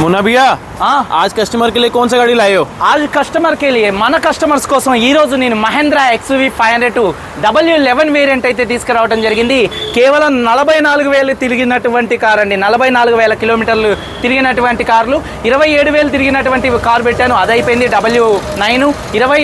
मुन्ना भैया हाँ आज कस्टमर के लिए कौन सा गाड़ी लाए हो आज కస్టమర్ కే లియే మన కస్టమర్స్ కోసం ఈ రోజు నేను Mahindra XUV five hundred W eleven variant అయితే తీసుకురావడం జరిగింది కేవలం నలభై నాలుగు వేలు తిరిగినటువంటి కార్ అండి నలభై నాలుగు వేల కిలోమీటర్లు తిరిగినటువంటి కార్లు ఇరవై ఏడు వేలు తిరిగినటువంటి కార్ పెట్టాను అది అయిపోయింది డబ్ల్యూ నైన్ ఇరవై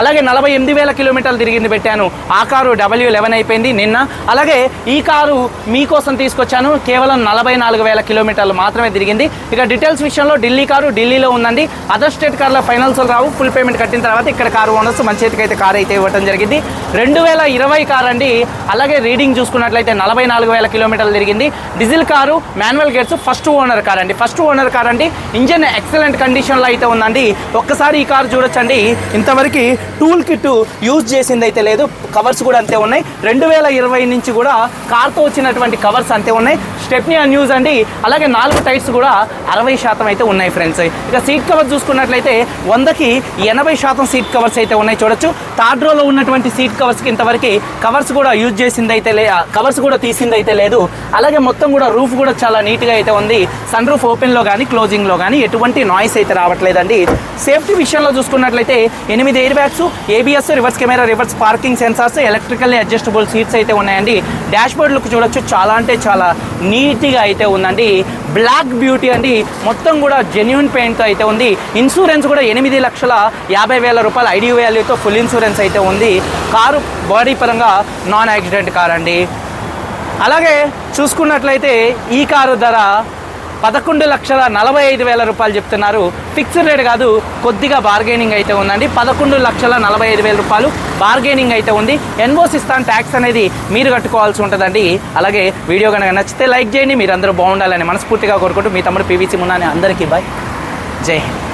అలాగే నలభై ఎనిమిది వేల కిలోమీటర్లు తిరిగింది పెట్టాను ఆ కారు డబ్ల్యూ లెవెన్ అయిపోయింది నిన్న అలాగే ఈ కారు మీకోసం తీసుకొచ్చాను కేవలం నలభై నాలుగు వేల కిలోమీటర్లు మాత్రమే తిరిగింది ఇక డీటెయిల్స్ విషయంలో ఢిల్లీ కారు ఢిల్లీలో ఉందండి. అదర్ స్టేట్ కార్ల ఫైనల్స్ రావు. ఫుల్ పేమెంట్ కట్టిన తర్వాత ఇక్కడ కారు ఓనర్స్ మంచి చేతికి అయితే కార్ అయితే ఇవ్వడం జరిగింది. రెండు వేల ఇరవై కార్ అండి. అలాగే రీడింగ్ చూసుకున్నట్లయితే నలభై నాలుగు వేల కిలోమీటర్లు తిరిగింది. Diesel car manual gates first owner car అండి. ఫస్ట్ ఓనర్ కార్ అండి. ఇంజన్ ఎక్సలెంట్ కండిషన్లో అయితే ఉందండి. ఒక్కసారి ఈ కారు చూడొచ్చండి. ఇంతవరకు టూల్ కిట్ యూజ్ చేసింది అయితే లేదు. కవర్స్ కూడా అంతే ఉన్నాయి. రెండు వేల ఇరవై నుంచి కూడా కార్తో వచ్చినటువంటి కవర్స్ అంతే ఉన్నాయి. స్టెప్నీ న్యూస్ అండి. అలాగే నాలుగు టైర్స్ కూడా అరవై శాతం అయితే ఉన్నాయి ఫ్రెండ్స్. ఇక సీట్ కవర్ చూసుకున్నట్లయితే వందకి ఎనభై శాతం సీట్ కవర్స్ అయితే ఉన్నాయి. చూడొచ్చు. థర్డ్ రోలో ఉన్నటువంటి సీట్ కవర్స్కి ఇంతవరకు కవర్స్ కూడా యూజ్ చేసింది అయితే లే కవర్స్ కూడా తీసింది అయితే లేదు. అలాగే మొత్తం కూడా రూఫ్ కూడా చాలా నీట్గా అయితే ఉంది. సన్ రూఫ్ ఓపెన్లో కానీ క్లోజింగ్లో కానీ ఎటువంటి నాయిస్ అయితే రావట్లేదండి. సేఫ్టీ విషయంలో చూసుకున్నట్లయితే ఎనిమిది air bags ABS reverse camera reverse parking sensors electrically adjustable seats అయితే ఉన్నాయండి. డాష్ బోర్డ్ చూడొచ్చు. చాలా అంటే చాలా నీట్గా అయితే ఉందండి. బ్లాక్ బ్యూటీ అండి. మొత్తం కూడా జెన్యున్ పెయింట్తో అయితే ఉంది. ఇన్సూరెన్స్ కూడా ఎనిమిది లక్షల యాభై వేల రూపాయల ఐడి వాల్యూతో ఫుల్ ఇన్సూరెన్స్ అయితే ఉంది. కారు బాడీ పరంగా నాన్ యాక్సిడెంట్ కార్ అండి. అలాగే చూసుకున్నట్లయితే ఈ కారు ధర పదకొండు లక్షల నలభై ఐదు వేల రూపాయలు చెప్తున్నారు. ఫిక్స్డ్ రేట్ కాదు కొద్దిగా బార్గెనింగ్ అయితే ఉందండి. పదకొండు లక్షల నలభై ఐదు వేల రూపాయలు బార్గెనింగ్ అయితే ఉంది. ఎన్ఓసి ఇస్తాను ట్యాక్స్ అనేది మీరు కట్టుకోవాల్సి ఉంటుందండి. అలాగే వీడియో కనుక నచ్చితే లైక్ చేయండి. మీరు అందరూ బాగుండాలని మనస్ఫూర్తిగా కోరుకుంటూ మీ తమ్ముడు పీవీసీ మున్నాని అందరికీ బాయ్ జై హింద్.